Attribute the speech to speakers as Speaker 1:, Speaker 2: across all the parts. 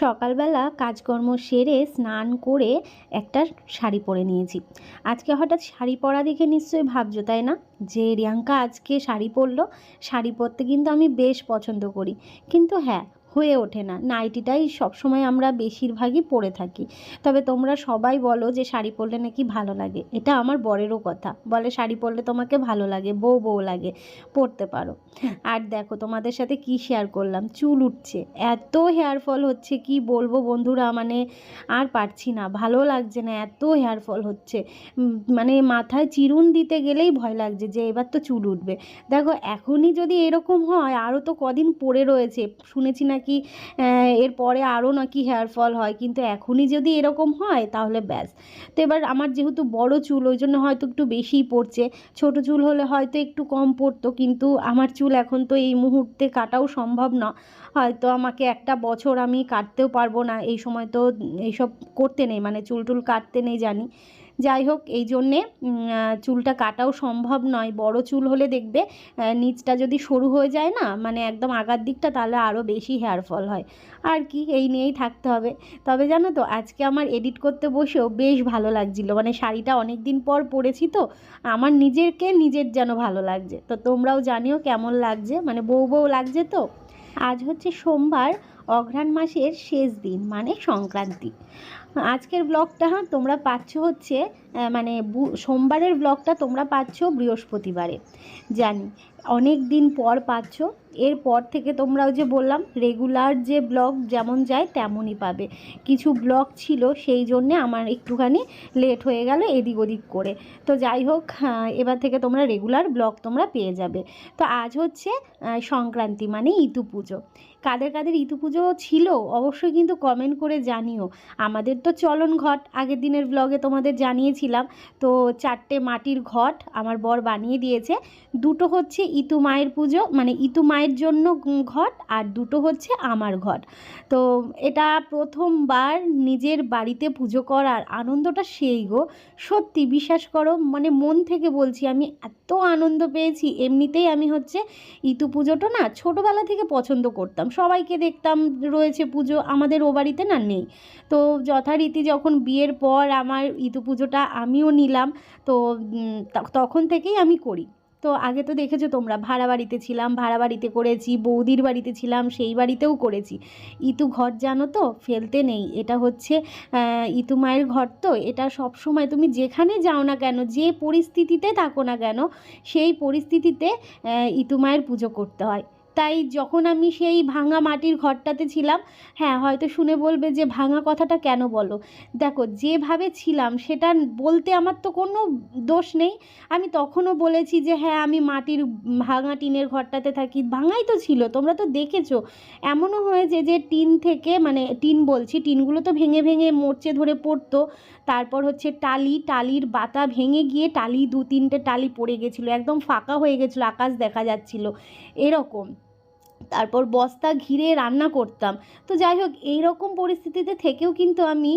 Speaker 1: সকালবেলা কাজকর্ম সেরে স্নান করে একটা শাড়ি পরে নিয়েছি। আজকে হঠাৎ শাড়ি পরা দেখে নিশ্চয়ই ভাবছ, তাই না? যে রিয়াঙ্কা আজকে শাড়ি পরলো, শাড়ি পরতে কিন্তু আমি বেশ পছন্দ করি। কিন্তু হ্যাঁ হয়ে ওঠে না। নাইটিটাই সবসময় আমরা বেশিরভাগই পরে থাকি। তবে তোমরা সবাই বলো যে শাড়ি পরলে নাকি ভালো লাগে। এটা আমার বরেরও কথা। বলে শাড়ি পরলে তোমাকে ভালো লাগে বউ বউ লাগে পরতে পারো। আর দেখো তোমাদের সাথে কি শেয়ার করলাম? চুল উঠছে। এত হেয়ার ফল হচ্ছে কি বলব বন্ধুরা? মানে আর পারছি না। ভালো লাগছে না এত হেয়ার ফল হচ্ছে। মানে মাথায় চিরুন দিতে গেলেই ভয় লাগছে যে এবার তো চুল উঠবে। দেখো এখনই যদি এরকম হয় আরও তো কদিন পড়ে রয়েছে। শুনেছি নাকি এরপরে আরও নাকি হেয়ার ফল হয়। কিন্তু এখনই যদি এরকম হয়, তাহলে ব্যাস। তো এবার আমার যেহেতু বড় চুল, ওই জন্য হয়তো একটু বেশিই পড়ছে। ছোট চুল হলে হয়তো একটু কম পড়তো, কিন্তু আমার চুল এখন তো এই মুহূর্তে কাটাও সম্ভব না। হয়তো আমাকে একটা বছর আমি কাটতেও পারব না। এই সময় তো এইসব করতে নেই মানে চুল টুল কাটতে নেই জানি। যাই হোক, এই জন্যে চুলটা কাটাও সম্ভব নয়। বড় চুল হলে দেখবে নিচটা যদি সরু হয়ে যায় না মানে একদম আগার দিকটা, তাহলে আরও বেশি হেয়ার ফল হয়। আর কি, এই নিয়েই থাকতে হবে। তবে জানো তো, আজকে আমার এডিট করতে বসেও বেশ ভালো লাগছিল। মানে শাড়িটা অনেক দিন পর পরেছি তো, আমার নিজেরকে নিজের যেন ভালো লাগছে। তো তোমরাও জানিও কেমন লাগছে মানে বউ বউ লাগছে তো। আজ হচ্ছে সোমবার, অঘ্রাণ মাসের শেষ দিন মানে সংক্রান্তি। আজকের ব্লগটা তোমরা পাচ্ছ হচ্ছে মানে সোমবারের ব্লগটা তোমরা পাচ্ছ বৃহস্পতিবারে, জানি। অনেক দিন পর পাচ্ছ, এরপর থেকে তোমরা ওই যে বললাম রেগুলার যে ব্লগ যেমন যায় তেমনই পাবে। কিছু ব্লগ ছিল সেই জন্যে আমার একটুখানি লেট হয়ে গেল এদিক ওদিক করে। তো যাই হোক এবার থেকে তোমরা রেগুলার ব্লগ তোমরা পেয়ে যাবে। তো আজ হচ্ছে সংক্রান্তি মানে ইতু পুজো। কাদের কাদের ইতু পুজো ছিল, অবশ্যই কিন্তু কমেন্ট করে জানিও। আমাদের তো চলন ঘট, আগের দিনের ব্লগে তোমাদের জানিয়েছিলাম। তো চারটে মাটির ঘট আমার বর বানিয়ে দিয়েছে। দুটো হচ্ছে ইতু মায়ের পুজো মানে ইতু মায়ের জন্য ঘট আর দুটো হচ্ছে আমার ঘট। তো এটা প্রথমবার নিজের বাড়িতে পুজো করার আনন্দটা সেই গো। সত্যি বিশ্বাস করো মানে মন থেকে বলছি, আমি এত আনন্দ পেয়েছি। এমনিতেই আমি হচ্ছে ইতু পুজোটা না ছোটোবেলা থেকে পছন্দ করতাম। সবাইকে দেখতাম, রয়েছে পুজো, আমাদের ও বাড়িতে না নেই। তো যথারীতি যখন বিয়ের পর আমার ইতু পুজোটা আমিও নিলাম, তো তখন থেকেই আমি করি। তো আগে তো দেখেছ তোমরা, ভাড়া বাড়িতে ছিলাম, ভাড়া বাড়িতে করেছি, বৌদির বাড়িতে ছিলাম, সেই বাড়িতেও করেছি। ইতু ঘর জানো তো, ফেলতে নেই। এটা হচ্ছে ইতু মায়ের ঘর তো, এটা সব সময় তুমি যেখানে যাও না কেন, যে পরিস্থিতিতে থাকো না কেন, সেই পরিস্থিতিতে ইতু মায়ের পুজো করতে হয়। তাই যখন আমি সেই ভাঙা মাটির ঘরটাতে ছিলাম হ্যাঁ হয়তো শুনে বলবে যে ভাঙা কথাটা কেন বলো? দেখো, যেভাবে ছিলাম সেটা বলতে আমার তো কোনো দোষ নেই। আমি তখনও বলেছি যে হ্যাঁ আমি মাটির ভাঙা টিনের ঘরটাতে থাকি। ভাঙাই তো ছিল, তোমরা তো দেখেছ। এমনও হয়েছে যে টিন থেকে মানে টিন বলছি, টিনগুলো তো ভেঙে ভেঙে মরচে ধরে পড়তো। তারপর হচ্ছে টালি, টালির বাতা ভেঙে গিয়ে টালি দু তিনটে টালি পড়ে গেছিল, একদম ফাঁকা হয়ে গেছিল, আকাশ দেখা যাচ্ছিল। এরকম। তারপর বস্তা ঘিরে রান্না করতাম। তো যাই হোক, এইরকম পরিস্থিতিতে থেকেও কিন্তু আমি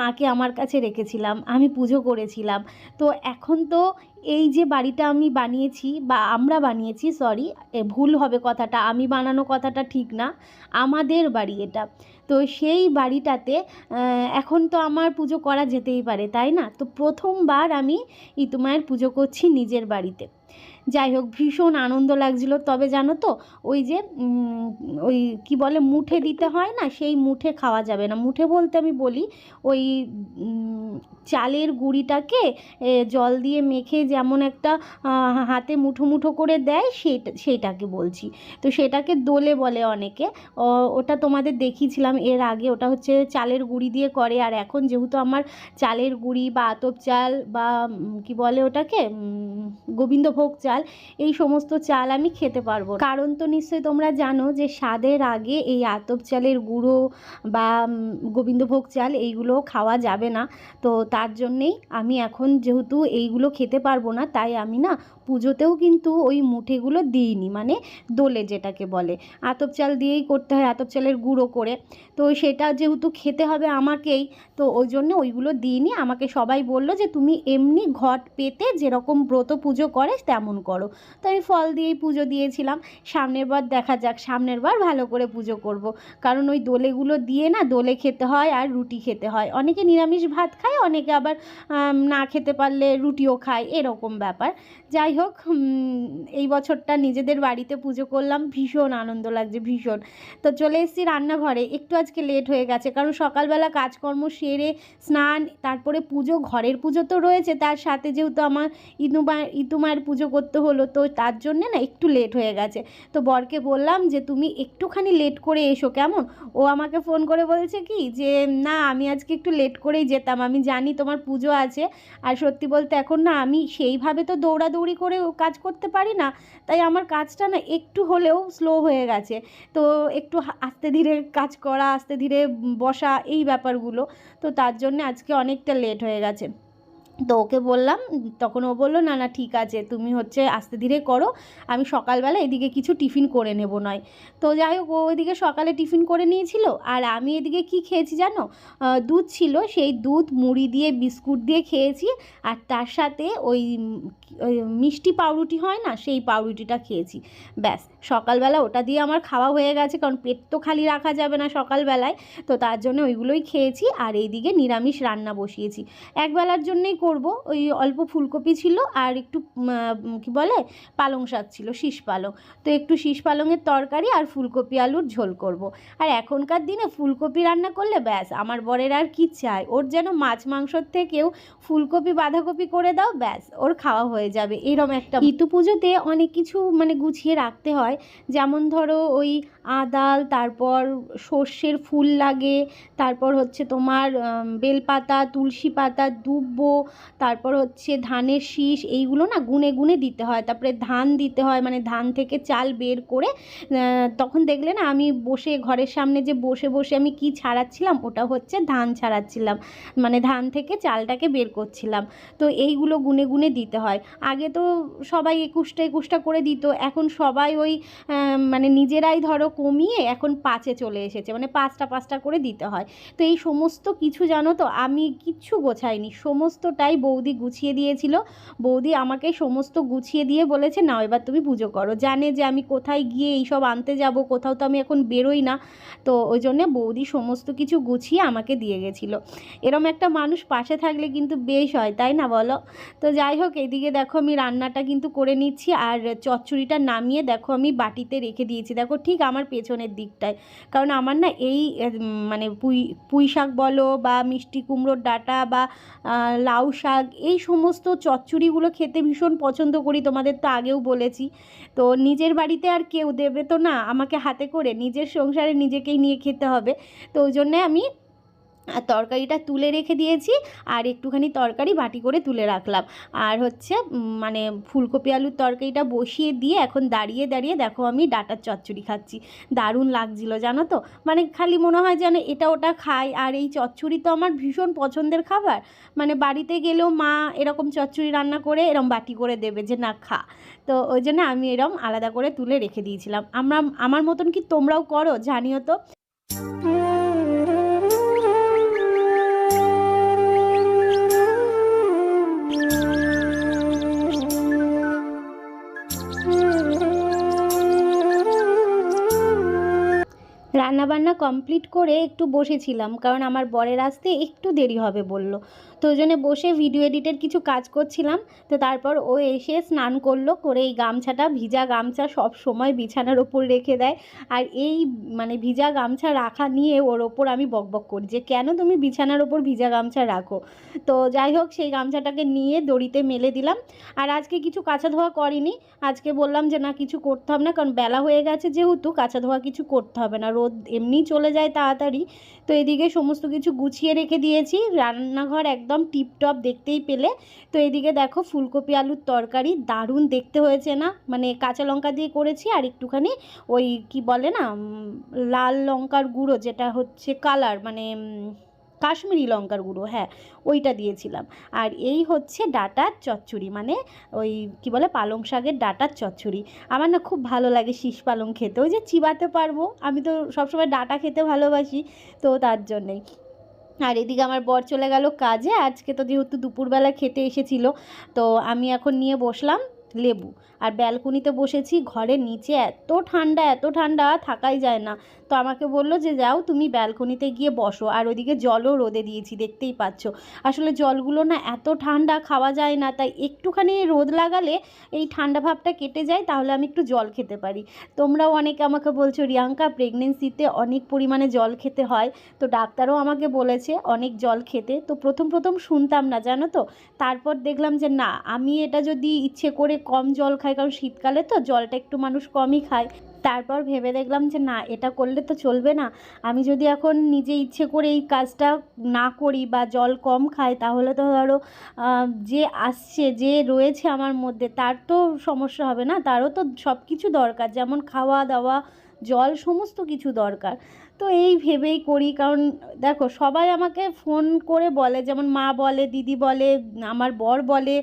Speaker 1: মাকে আমার কাছে রেখেছিলাম, আমি পুজো করেছিলাম। তো এখন তো এই যে বাড়িটা আমি বানিয়েছি বা আমরা বানিয়েছি সরি ভুল হবে কথাটা, আমি বানানো কথাটা ঠিক না, আমাদের বাড়ি এটা। তো সেই বাড়িটাতে এখন তো আমার পুজো করা যেতেই পারে, তাই না? তো প্রথমবার আমি ইতুমায়ের পুজো করছি নিজের বাড়িতে। যাই হোক, ভীষণ আনন্দ লাগছিল। তবে জানো তো, ওই যে ওই কি বলে, মুঠে দিতে হয় না, সেই মুঠে খাওয়া যাবে না। মুঠে বলতে আমি বলি, ওই চালের গুঁড়িটাকে জল দিয়ে মেখে যেমন একটা হাতে মুঠো মুঠো করে দেয়, সেটা, সেটাকে বলছি। তো সেটাকে দোলে বলে অনেকে। ওটা তোমাদের দেখিয়েছিলাম, এর আগে ওটা হচ্ছে চালের গুঁড়ি দিয়ে করে। আর এখন যেহেতু আমার চালের গুঁড়ি বা আতপ চাল বা কি বলে ওটাকে গোবিন্দভোগ চাল, এই সমস্ত চাল আমি খেতে পারব কারণ তো নিশ্চয়ই তোমরা জানো যে স্বাদের আগে এই আতপ চালের গুঁড়ো বা গোবিন্দভোগ চাল, এইগুলো খাওয়া যাবে না। তো তার জন্যেই আমি এখন যেহেতু এইগুলো খেতে পারব না, তাই আমি না পুজোতেও কিন্তু ওই মুঠেগুলো দিইনি মানে দোলে যেটাকে বলে। আতপ চাল দিয়েই করতে হয়, আতপ চালের গুঁড়ো করে। তো সেটা যেহেতু খেতে হবে আমাকেই, তো ওই জন্য ওইগুলো দিইনি। আমাকে সবাই বলল যে তুমি এমনি ঘট পেতে যেরকম ব্রত পুজো করে তেমন করো। তো আমি ফল দিয়েই পুজো দিয়েছিলাম। সামনের বার দেখা যাক, সামনের বার ভালো করে পুজো করব। কারণ ওই দোলেগুলো দিয়ে না দোলে খেতে হয় আর রুটি খেতে হয়। অনেকে নিরামিষ ভাত খায় অনেকে আবার না খেতে পারলে রুটিও খায় এরকম ব্যাপার। যাই হোক এই বছরটা নিজেদের বাড়িতে পুজো করলাম। ভীষণ আনন্দ লাগছে, ভীষণ। তো চলে এসেছি রান্নাঘরে। একটু আজকে লেট হয়ে গেছে, কারণ সকালবেলা কাজকর্ম সেরে স্নান, তারপরে পুজো, ঘরের পুজো তো রয়েছে। তার সাথে যেহেতু আমার ইতুমা ইতুমায়ের পুজো করতে হলো, তো তার জন্যে না একটু লেট হয়ে গেছে। তো বরকে বললাম যে, তুমি একটুখানি লেট করে এসো, কেমন? ও আমাকে ফোন করে বলছে কি যে, না, আমি আজকে একটু লেট করেই যেতাম। আমি জানি তোমার পুজো আছে। আর সত্যি বলতে এখন না আমি সেইভাবে তো দৌড়াদৌড়ি করে কাজ করতে পারি না, তাই আমার কাজটা না একটু হলেও স্লো হয়ে গেছে। তো একটু আস্তে ধীরে কাজ করা, আস্তে ধীরে বসা এই ব্যাপারগুলো, তো তার জন্য আজকে অনেকটা লেট হয়ে গেছে। তো ওকে বললাম, তখন ও বলল, না না, ঠিক আছে, তুমি হচ্ছে আস্তে ধীরে করো, আমি সকালবেলা এদিকে কিছু টিফিন করে নেব নয়। তো যাই হোক, ও ওইদিকে সকালে টিফিন করে নিয়েছিল, আর আমি এদিকে কি খেয়েছি জানো? দুধ ছিল, সেই দুধ, মুড়ি দিয়ে, বিস্কুট দিয়ে খেয়েছি, আর তার সাথে ওই ওই মিষ্টি পাউরুটি হয় না, সেই পাউরুটিটা খেয়েছি। ব্যাস, সকালবেলা ওটা দিয়ে আমার খাওয়া হয়ে গেছে, কারণ পেট তো খালি রাখা যাবে না সকালবেলায়, তো তার জন্য ওইগুলোই খেয়েছি, আর এইদিকে নিরামিষ রান্না বসিয়েছি। একবেলার জন্যই করব। ওই অল্প ফুলকপি ছিল আর একটু কি বলে, পালং শাক ছিল, শীষ পালং। তো একটু শীষ পালংয়ের তরকারি আর ফুলকপি আলুর ঝোল করব। আর এখনকার দিনে ফুলকপি রান্না করলে ব্যাস, আমার বরের আর কি চাই। ওর যেন মাছ মাংসর থেকেও ফুলকপি, বাঁধাকপি করে দাও, ব্যাস, ওর খাওয়া হয়ে যাবে। এরম একটা ঋতু পুজোতে অনেক কিছু মানে গুছিয়ে রাখতে হয়। যেমন ধরো ওই আদাল, তারপর সর্ষের ফুল লাগে, তারপর হচ্ছে তোমার বেলপাতা, তুলসী পাতা, দুব্বো তারপর হচ্ছে ধানের শীষ, এইগুলো না গুনে গুনে দিতে হয়। তারপরে ধান দিতে হয় মানে ধান থেকে চাল বের করে তখন দেখলে না আমি বসে ঘরের সামনে যে বসে বসে আমি কি ছাড়াচ্ছিলাম, ওটা হচ্ছে ধান ছাড়াচ্ছিলাম। মানে ধান থেকে চালটাকে বের করছিলাম। তো এইগুলো গুনে গুনে দিতে হয়। আগে তো সবাই একুশটা একুশটা করে দিত। এখন সবাই ওই মানে নিজেরাই ধরো কমিয়ে এখন পাঁচে চলে এসেছে। মানে পাঁচটা পাঁচটা করে দিতে হয়। তো এই সমস্ত কিছু জানো তো, আমি কিচ্ছু গোছাইনি। সমস্তটাই বৌদি গুছিয়ে দিয়েছিল। বৌদি আমাকে সমস্ত গুছিয়ে দিয়ে বলেছে, নাও এবার তুমি পুজো করো। জানে যে আমি কোথায় গিয়ে এইসব আনতে যাব, কোথাও তো আমি এখন বেরোই না। তো ওই জন্যে বৌদি সমস্ত কিছু গুছিয়ে আমাকে দিয়ে গেছিল। এরম একটা মানুষ পাশে থাকলে কিন্তু বেশ হয়, তাই না বলো? তো যাই হোক, এদিকে দেখো আমি রান্নাটা কিন্তু করে নিচ্ছি, আর চচ্চড়িটা নামিয়ে দেখো আমি বাটিতে রেখে দিয়েছি। দেখো ঠিক আমার পেছনের দিকটায়। কারণ আমার না এই মানে পুঁই পুঁই শাক বলো বা মিষ্টি কুমড়োর ডাঁটা বা লাউ শাক, এই সমস্ত চচ্চড়িগুলো খেতে ভীষণ পছন্দ করি, তোমাদের তো আগেও বলেছি। তো নিজের বাড়িতে আর কেউ দেবে তো না, আমাকে হাতে করে নিজের সংসারে নিজেকেই নিয়ে খেতে হবে। তো ওই জন্যে আমি আর তরকারিটা তুলে রেখে দিয়েছি আর একটুখানি তরকারি বাটি করে তুলে রাখলাম। আর হচ্ছে মানে ফুলকপি আলুর তরকারিটা বসিয়ে দিয়ে এখন দাঁড়িয়ে দাঁড়িয়ে দেখো আমি ডাটার চচ্চড়ি খাচ্ছি। দারুণ লাগছিল, জানো তো? মানে খালি মনে হয় যেন এটা ওটা খাই। আর এই চচ্চড়ি তো আমার ভীষণ পছন্দের খাবার। মানে বাড়িতে গেলেও মা এরকম চচ্চড়ি রান্না করে এরম বাটি করে দেবে যে না, খা। তো ওই জন্য আমি এরম আলাদা করে তুলে রেখে দিয়েছিলাম। আমরা, আমার মতন কি তোমরাও করো, জানিও তো? রান্নাবান্না কমপ্লিট করে একটু বসেছিলাম কারণ আমার বরের আসতে একটু দেরি হবে বলল। তো ওই জন্য বসে ভিডিও এডিটের কিছু কাজ করছিলাম। তো তারপর ও এসে স্নান করল, করে এই গামছাটা, ভিজা গামছা সব সময় বিছানার ওপর রেখে দেয়। আর এই মানে ভিজা গামছা রাখা নিয়ে ওর ওপর আমি বকবক করি যে, কেন তুমি বিছানার ওপর ভিজা গামছা রাখো? তো যাই হোক, সেই গামছাটাকে নিয়ে দড়িতে মেলে দিলাম। আর আজকে কিছু কাঁচা ধোয়া করিনি। আজকে বললাম যে, না, কিছু করতে হবে না, কারণ বেলা হয়ে গেছে যেহেতু, কাঁচা ধোয়া কিছু করতে হবে না। রোদ এমনি চলে যায় তাড়াতাড়ি। তো এদিকে সমস্ত কিছু গুছিয়ে রেখে দিয়েছি। রান্নাঘর একদম টিপটপ দেখতেই পেলে। তো এদিকে দেখো ফুলকপি আলুর তরকারি দারুণ দেখতে হয়েছে না? মানে কাঁচা লঙ্কা দিয়ে করেছি আর একটুখানি ওই কি বলে না লাল লঙ্কার গুঁড়ো যেটা হচ্ছে কালার মানে কাশ্মীরি লঙ্কার গুঁড়ো হ্যাঁ ওইটা দিয়েছিলাম। আর এই হচ্ছে ডাটার চচ্চড়ি মানে ওই কি বলে পালং শাকের ডাটার চচ্চড়ি। আমার না খুব ভালো লাগে শীষ পালং খেতে। ওই যে চিবাতে পারব, আমি তো সবসময় ডাটা খেতে ভালোবাসি, তো তার জন্যেই। আর এদিকে আমার বর চলে গেল কাজে। আজকে তো যেহেতু দুপুরবেলা খেতে এসেছিল, তো আমি এখন নিয়ে বসলাম। লেবু। আর ব্যালকনিতে বসেছি, ঘরের নিচে এত ঠান্ডা এত ঠান্ডা থাকাই যায় না। তো আমাকে বলল যে, যাও তুমি ব্যালকনিতে গিয়ে বসো। আর ওদিকে জলও রোদে দিয়েছি, দেখতেই পাচ্ছ। আসলে জলগুলো না এত ঠান্ডা, খাওয়া যায় না। তাই একটুখানি রোদ লাগালে এই ঠান্ডা ভাবটা কেটে যায়, তাহলে আমি একটু জল খেতে পারি। তোমরাও অনেকে আমাকে বলছো, রিয়াঙ্কা প্রেগনেন্সিতে অনেক পরিমাণে জল খেতে হয়। তো ডাক্তারও আমাকে বলেছে, অনেক জল খেতে। তো প্রথম প্রথম শুনতাম না, জানো তো? তারপর দেখলাম যে, না, আমি এটা যদি ইচ্ছে করে কম জল খায়, কারণ শীতকালে তো জলটা একটু মানুষ কমই খায়। তারপর ভেবে দেখলাম যে, না, এটা করলে তো চলবে না। আমি যদি এখন নিজে ইচ্ছে করে এই কাজটা না করি বা জল কম খাই, তাহলে তো ধরো যে আসছে, যে রয়েছে আমার মধ্যে, তার তো সমস্যা হবে না। তারও তো সব কিছু দরকার। যেমন খাওয়া দাওয়া জল, সমস্ত কিছু দরকার। তো এই ভেবেই করি, কারণ দেখো সবাই আমাকে ফোন করে বলে, যেমন মা বলে, দিদি বলে, আমার বর বলে।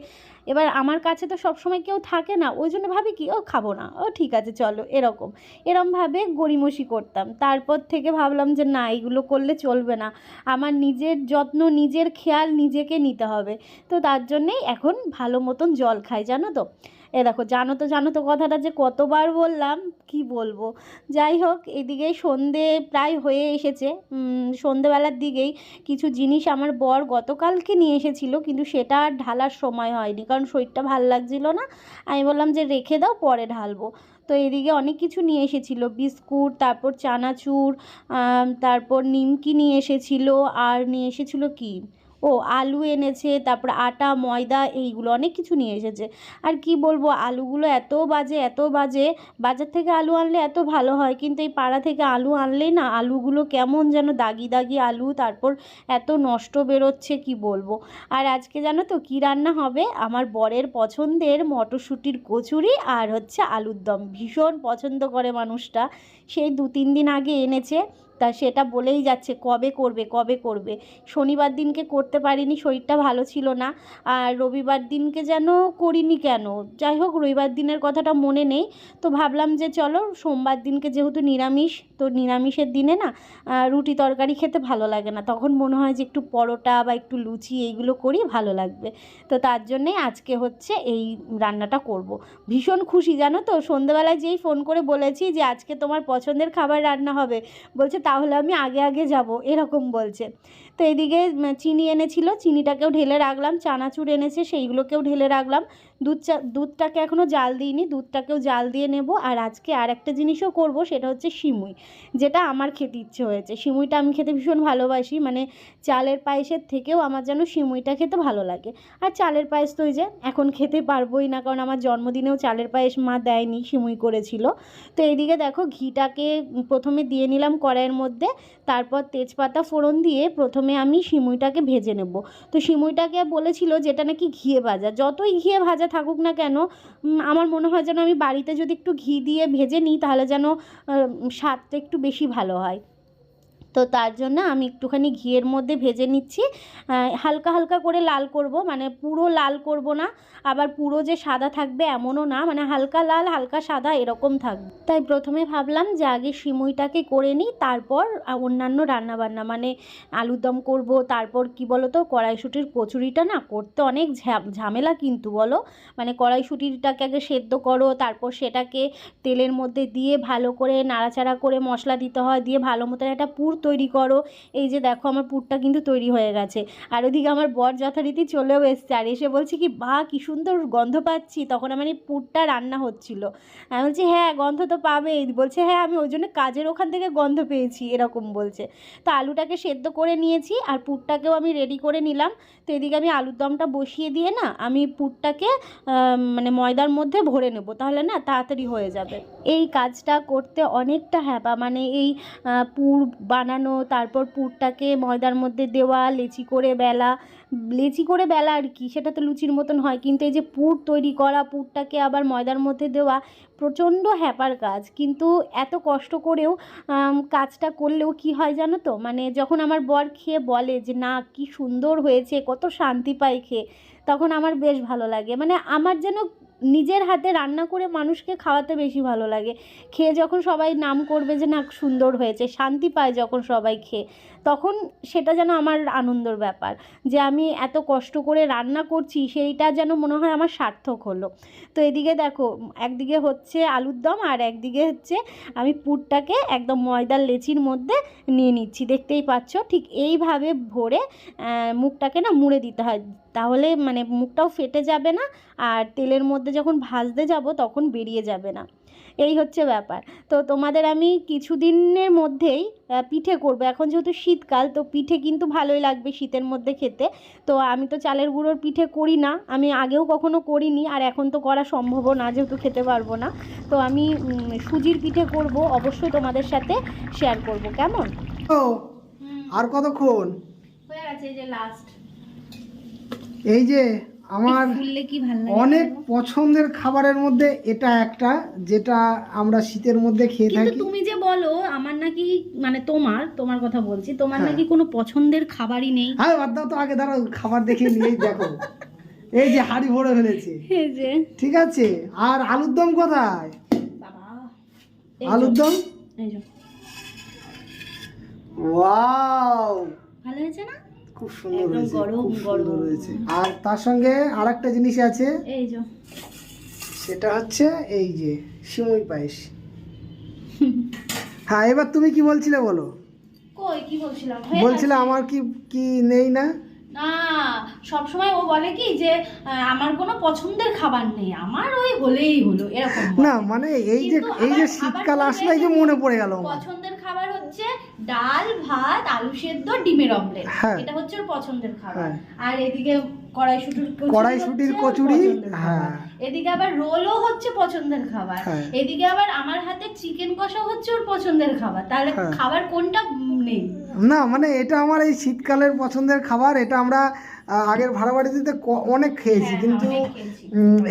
Speaker 1: এবার আমার কাছে তো সবসময় কেউ থাকে না, ওই জন্য ভাবি কি, ও খাব না, ও ঠিক আছে চলো, এরকম। এরমভাবে গড়িমসি করতাম। তারপর থেকে ভাবলাম যে না এগুলো করলে চলবে না। আমার নিজের যত্ন, নিজের খেয়াল নিজেকে নিতে হবে। তো তার জন্যেই এখন ভালো মতন জল খাই, জানো তো? এ দেখো, জানো তো জানো তো কথাটা যে কতবার বললাম, কি বলব? যাই হোক, এদিকে সন্ধে প্রায় হয়ে এসেছে। সন্ধেবেলার দিকেই কিছু জিনিস আমার বর গতকালকে নিয়ে এসেছিল, কিন্তু সেটা আর ঢালার সময় হয়নি, কারণ শরীরটা ভালো লাগছিল না। আমি বললাম যে, রেখে দাও, পরে ঢালবো। তো এদিকে অনেক কিছু নিয়ে এসেছিল, বিস্কুট, তারপর চানাচুর তারপর নিমকি নিয়ে এসেছিল, আর নিয়ে এসেছিল কি? ও আলু এনেছে, তারপর আটা, ময়দা এইগুলো অনেক কিছু নিয়ে এসেছে। আর কি বলব, আলুগুলো এত বাজে এত বাজে, বাজার থেকে আলু আনলে এত ভালো হয়, কিন্তু এই পাড়া থেকে আলু আনলেই না আলুগুলো কেমন যেন দাগি দাগি আলু, তারপর এত নষ্ট বেরোচ্ছে কি বলব। আর আজকে জানো তো কী রান্না হবে? আমার বরের পছন্দের মটরশুঁটির কচুরি আর হচ্ছে আলুর দম। ভীষণ পছন্দ করে মানুষটা। সেই দু তিন দিন আগে এনেছে। তা সেটা বলেই যাচ্ছে, কবে করবে কবে করবে? শনিবার দিনকে করতে পারিনি, শরীরটা ভালো ছিল না। আর রবিবার দিনকে যেন করিনি কেন? যাই হোক, রবিবার দিনের কথাটা মনে নেই। তো ভাবলাম যে চলো, সোমবার দিনকে যেহেতু নিরামিষ, তো নিরামিষের দিনে না রুটি তরকারি খেতে ভালো লাগে না। তখন মনে হয় যে একটু পরোটা বা একটু লুচি এইগুলো করি, ভালো লাগবে। তো তার জন্যেই আজকে হচ্ছে এই রান্নাটা করব। ভীষণ খুশি, জানো তো? সন্ধেবেলায় যেই ফোন করে বলেছি যে, আজকে তোমার পছন্দের খাবার রান্না হবে। বলছে তাহলে আমি আগে আগে যাব। এরকম বলছে। তো এদিকে চিনি এনেছিল, চিনিটাকেও ঢেলে রাখলাম, চানাচুর এনেছে, সেইগুলোকেও ঢেলে রাখলাম। দুধ চা, দুধটাকে এখনও জাল দিইনি, দুধটাকেও জাল দিয়ে নেব। আর আজকে আর একটা জিনিসও করব, সেটা হচ্ছে সিমুই, যেটা আমার খেতে ইচ্ছে হয়েছে। সিমুইটা আমি খেতে ভীষণ ভালোবাসি মানে চালের পায়েসের থেকেও আমার যেন সিমুইটা খেতে ভালো লাগে। আর চালের পায়েস তো ওই যে, এখন খেতে পারবোই না, কারণ আমার জন্মদিনেও চালের পায়েস মা দেয়নি, সিমুই করেছিল। তো এইদিকে দেখো, ঘিটাকে প্রথমে দিয়ে নিলাম কড়াইয়ের মধ্যে, তারপর তেজপাতা ফোড়ন দিয়ে প্রথমে আমি সিমুইটাকে ভেজে নেব। তো সিমুইটাকে বলেছিল যেটা নাকি ঘিয়ে ভাজা। যতই ঘিয়ে ভাজা থাকুক না কেন আমার মনে হয় যেন আমি বাড়িতে যদি একটু ঘি দিয়ে ভেজে নিই, তাহলে যেন স্বাদটা একটু বেশি ভালো হয়। তো তার জন্য আমি একটুখানি ঘিয়ের মধ্যে ভেজে নিচ্ছি। হালকা হালকা করে লাল করব মানে পুরো লাল করব না। আবার পুরো যে সাদা থাকবে এমনও না মানে হালকা লাল, হালকা সাদা এরকম থাকবে। তাই প্রথমে ভাবলাম যে আগে সিমুইটাকে করে নিই, তারপর অন্যান্য রান্নাবান্না মানে আলুর দম করব, তারপর কি বলো তো কড়াইশুটির কচুরিটা না করতে অনেক ঝামেলা কিন্তু বলো। মানে কড়াইশুটিটাকে আগে সেদ্ধ করো, তারপর সেটাকে তেলের মধ্যে দিয়ে ভালো করে নাড়াচাড়া করে মশলা দিতে হয়, দিয়ে ভালো মতন একটা পুর তৈরি করো। এই যে দেখো আমার পুরটা কিন্তু তৈরি হয়ে গেছে। আর ওদিকে আমার বর যথারীতি চলেও এসছে। আর এসে বলছে কি বা কি সুন্দর গন্ধ পাচ্ছি। তখন আমার এই পুরটা রান্না হচ্ছিল। আমি বলছি হ্যাঁ গন্ধ তো পাবেই। বলছে হ্যাঁ আমি ওই জন্য কাজের ওখান থেকে গন্ধ পেয়েছি। এরকম বলছে। তো আলুটাকে সেদ্ধ করে নিয়েছি আর পুরটাকেও আমি রেডি করে নিলাম। তো এদিকে আমি আলুর দমটা বসিয়ে দিয়ে না, আমি পুরটাকে মানে ময়দার মধ্যে ভরে নেব। তাহলে না তাড়াতাড়ি হয়ে যাবে। এই কাজটা করতে অনেকটা হ্যাপা। মানে এই পুর পুর বানানো, তারপর পুরটাকে ময়দার মধ্যে দেওয়া, লেচি করে বেলা, লেচি করে বেলা আর কি, সেটা তো লুচির মতন হয়, কিন্তু এই যে পুর তৈরি করা, পুরটাকে আবার ময়দার মধ্যে দেওয়া, প্রচণ্ড হ্যাপার কাজ। কিন্তু এত কষ্ট করেও কাজটা করলেও কি হয় জানো তো? মানে যখন আমার বর খেয়ে বলে যে, না, কি সুন্দর হয়েছে, কত শান্তি পাই খেয়ে, তখন আমার বেশ ভালো লাগে। মানে আমার যেন নিজের হাতে রান্না করে মানুষকে খাওয়াতে বেশি ভালো লাগে। খেয়ে যখন সবাই নাম করবে যে, না, সুন্দর হয়েছে। শান্তি পায় যখন সবাই খেয়ে। তখন সেটা যেন আমার আনন্দর ব্যাপার যে, আমি এত কষ্ট করে রান্না করছি, সেইটা যেন মনে হয় আমার সার্থক হলো। তো এদিকে দেখো, একদিকে হচ্ছে আলুর দম আর একদিকে হচ্ছে আমি পুরটাকে একদম ময়দার লেচির মধ্যে নিয়ে নিচ্ছি। দেখতেই পাচ্ছ, ঠিক এইভাবে ভরে মুখটাকে না মুড়ে দিতে হয়। তাহলে মানে মুখটাও ফেটে যাবে না আর তেলের মধ্যে যখন ভাজতে যাব তখন বেরিয়ে যাবে না। এই হচ্ছে ব্যাপার। তো তোমাদের আমি কিছুদিনের মধ্যেই পিঠে করব। এখন যেহেতু শীতকাল তো পিঠে কিন্তু ভালোই লাগবে শীতের মধ্যে খেতে। তো আমি তো চালের গুঁড়োর পিঠে করি না। আমি আগেও কখনো করিনি আর এখন তো করা সম্ভবও না যেহেতু খেতে পারব না। তো আমি সুজির পিঠে করব অবশ্যই তোমাদের সাথে শেয়ার করব। কেমন?
Speaker 2: আর কতক্ষণ?
Speaker 1: হয়ে গেছে এই যে লাস্ট
Speaker 2: এই যে আমার
Speaker 1: কি
Speaker 2: অনেক পছন্দের খাবারের মধ্যে এটা একটা যেটা আমরা শীতের মধ্যে খেয়ে থাকি।
Speaker 1: তুমি যে বলো আমার নাকি মানে তোমার তোমার কথা বলছি তোমার
Speaker 2: হ্যাঁ।
Speaker 1: নাকি কোনো পছন্দের খাবারই নেই।
Speaker 2: হ্যাঁ দাও তো আগে দাঁড়াও খাবার দেখে নিয়েই দেখো। এই যে হাড়ি ভরে ফেলেছে। ঠিক আছে আর আলুর দম কোথায়? আলুর দম? ওয়াও!
Speaker 1: ভালো হয়েছে না?
Speaker 2: খুব সুন্দর হয়েছে খুব সুন্দর। হয়েছে। আর তার সঙ্গে আরেকটা জিনিস আছে।
Speaker 1: এই যে।
Speaker 2: সেটা হচ্ছে এই যে সিমুই পায়েস। হ্যাঁ এবার তুমি কি বলছিলে বলো?
Speaker 1: কই কি বলছিলাম?
Speaker 2: বলছিলে আমার কি কি নেই না?
Speaker 1: না সবসময় ও বলে কি যে আমার কোনো পছন্দের খাবার নেই। আমার ওই হলেই হলো এরকম
Speaker 2: না মানে এই যে এই যে শীতকাল আসলে যে মনে পড়ে গেল
Speaker 1: পছন্দের ডাল ভাত আলু সেদ্ধ ডিমের অমলেট
Speaker 2: হ্যাঁ।
Speaker 1: এটা হচ্ছে ওর পছন্দের খাবার।
Speaker 2: হ্যাঁ।
Speaker 1: আর এদিকে কড়াইশুটির কচুরি
Speaker 2: কড়াইশুঁটির কচুরি, হ্যাঁ।
Speaker 1: এদিকে আবার রোলও হচ্ছে পছন্দের খাবার। এদিকে আবার আমার হাতে চিকেন কষা হচ্ছে ওর পছন্দের খাবার। তাহলে। খাবার কোনটা নেই?
Speaker 2: না মানে এটা আমার এই শীতকালের পছন্দের খাবার। এটা আমরা আগের ভাড়া বাড়িতে অনেক খেয়েছি। কিন্তু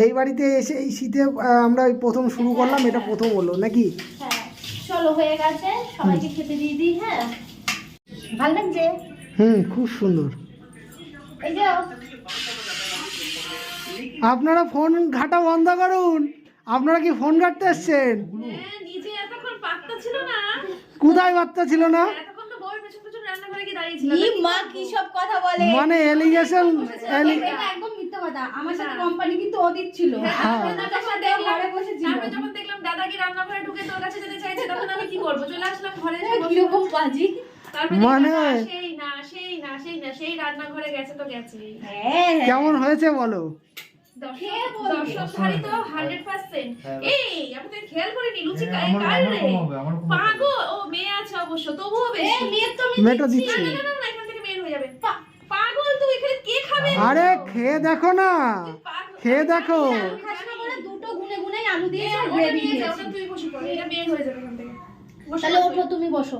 Speaker 2: এই বাড়িতে এসে এই শীতে আমরা প্রথম শুরু করলাম। এটা প্রথম হলো নাকি?
Speaker 1: হ্যাঁ চলো হয়ে গেছে। সবাইকে খেতে দিয়ে দিই হ্যাঁ? ভালো লাগছে?
Speaker 2: হুম খুব সুন্দর।
Speaker 1: এই যে
Speaker 2: আপনারা ফোন ঘাটা বন্ধ করুন। আপনারা কি ফোন ঘাটতে এসছেন?
Speaker 3: হ্যাঁ, নিজে এতক্ষণ পাত্তা ছিল না।
Speaker 2: কোথায় বার্তা ছিল না?
Speaker 3: এতক্ষণ তো বউয়ের পেছন পেছন রান্না করে গিয়ে দাঁড়িয়েছিল
Speaker 1: ই মা কি সব কথা বলে?
Speaker 2: মানে এলিগেশন
Speaker 1: একদম মিথ্যা কথা। আমার সাথে কোম্পানি কিন্তু অদিত ছিল।
Speaker 2: হ্যাঁ।
Speaker 3: রান্নাঘরে ঢুকে তোর কাছে যেতে চাইছে? তখন আমি কি করব? চলে আসলাম ঘরে
Speaker 1: কীরকম বাজি?
Speaker 2: মানে-
Speaker 3: সেই না সেই না সেই না সেই রান্নাঘরে গেছে তো গেছে
Speaker 1: হ্যাঁ
Speaker 2: কেমন হয়েছে বলো? আরে খেয়ে দেখো না। খেয়ে দেখো।
Speaker 1: গুনে আলু দিয়ে আর গ্রেভি
Speaker 3: নিয়ে যা,
Speaker 1: দিয়েছে।
Speaker 3: ওটা তুই বসে পড়, এটা বের হয়ে যাবে এখান থেকে।
Speaker 1: তাহলে ওঠো তুমি বসো।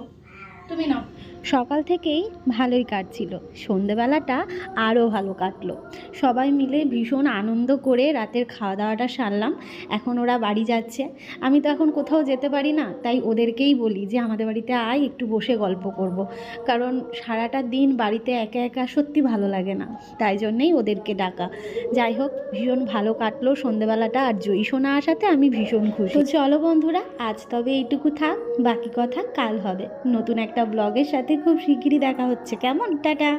Speaker 1: তুমি নাও। সকাল থেকেই ভালোই কাটছিল। সন্ধেবেলাটা আরও ভালো কাটলো। সবাই মিলে ভীষণ আনন্দ করে রাতের খাওয়া দাওয়াটা সারলাম। এখন ওরা বাড়ি যাচ্ছে। আমি তো এখন কোথাও যেতে পারি না, তাই ওদেরকেই বলি যে, আমাদের বাড়িতে আয়, একটু বসে গল্প করব। কারণ সারাটা দিন বাড়িতে একা একা সত্যি ভালো লাগে না। তাই জন্যেই ওদেরকে ডাকা। যাই হোক, ভীষণ ভালো কাটলো সন্ধেবেলাটা আর জয়ী সোনা আসাতে আমি ভীষণ খুশি। চলো বন্ধুরা, আজ তবে এইটুকু থাক, বাকি কথা কাল হবে। নতুন একটা ব্লগের সাথে খুব শিগগিরই দেখা হচ্ছে। কেমন? টাটা।